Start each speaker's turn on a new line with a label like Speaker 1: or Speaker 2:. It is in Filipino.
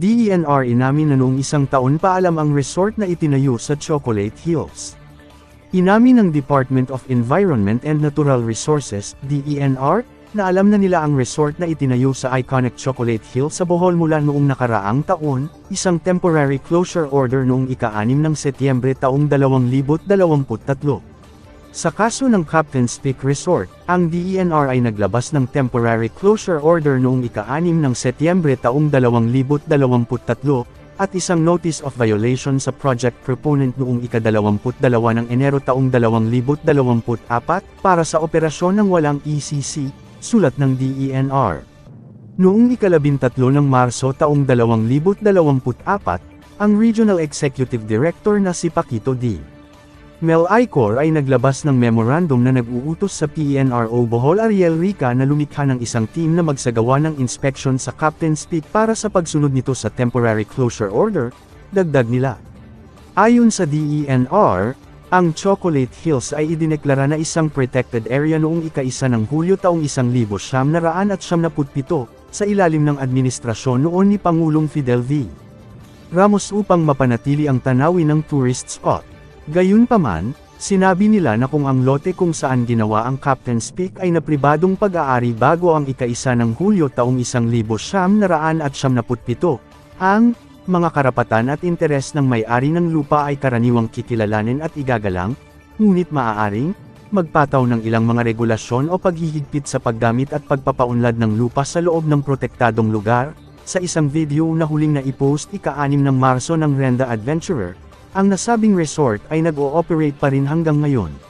Speaker 1: DENR inamin na noong isang taon pa alam ang resort na itinayo sa Chocolate Hills. Inamin ng Department of Environment and Natural Resources, DENR, na alam na nila ang resort na itinayo sa iconic Chocolate Hill sa Bohol mula noong nakaraang taon, isang temporary closure order noong ika-6 ng Setyembre taong 2023. Sa kaso ng Captain's Peak Resort, ang DENR ay naglabas ng temporary closure order noong ika-6 ng Setyembre taong 2023 at isang notice of violation sa project proponent noong ika-22 ng Enero taong 2024 para sa operasyon ng walang ECC, sulat ng DENR. Noong ikalabintatlo ng Marso taong 2024, ang Regional Executive Director na si Paquito D. Mel Icor ay naglabas ng memorandum na nag-uutos sa PNRO Bohol Ariel Rica na lumikha ng isang team na magsagawa ng inspection sa Captain's Peak para sa pagsunod nito sa temporary closure order, dagdag nila. Ayon sa DENR, ang Chocolate Hills ay idineklara na isang protected area noong ika-isa ng Hulyo taong 1977 sa ilalim ng administrasyon noon ni Pangulong Fidel V. Ramos upang mapanatili ang tanawin ng tourist spot. Gayunpaman, sinabi nila na kung ang lote kung saan ginawa ang Captain's Peak ay napribadong pag-aari bago ang ika-isa ng Hulyo taong 1977, ang mga karapatan at interes ng may-ari ng lupa ay karaniwang kikilalanin at igagalang, ngunit maaaring, magpataw ng ilang mga regulasyon o paghihigpit sa paggamit at pagpapaunlad ng lupa sa loob ng protektadong lugar, sa isang video na huling na ipost ika-6 ng Marso ng Renda Adventurer, ang nasabing resort ay nag-ooperate pa rin hanggang ngayon.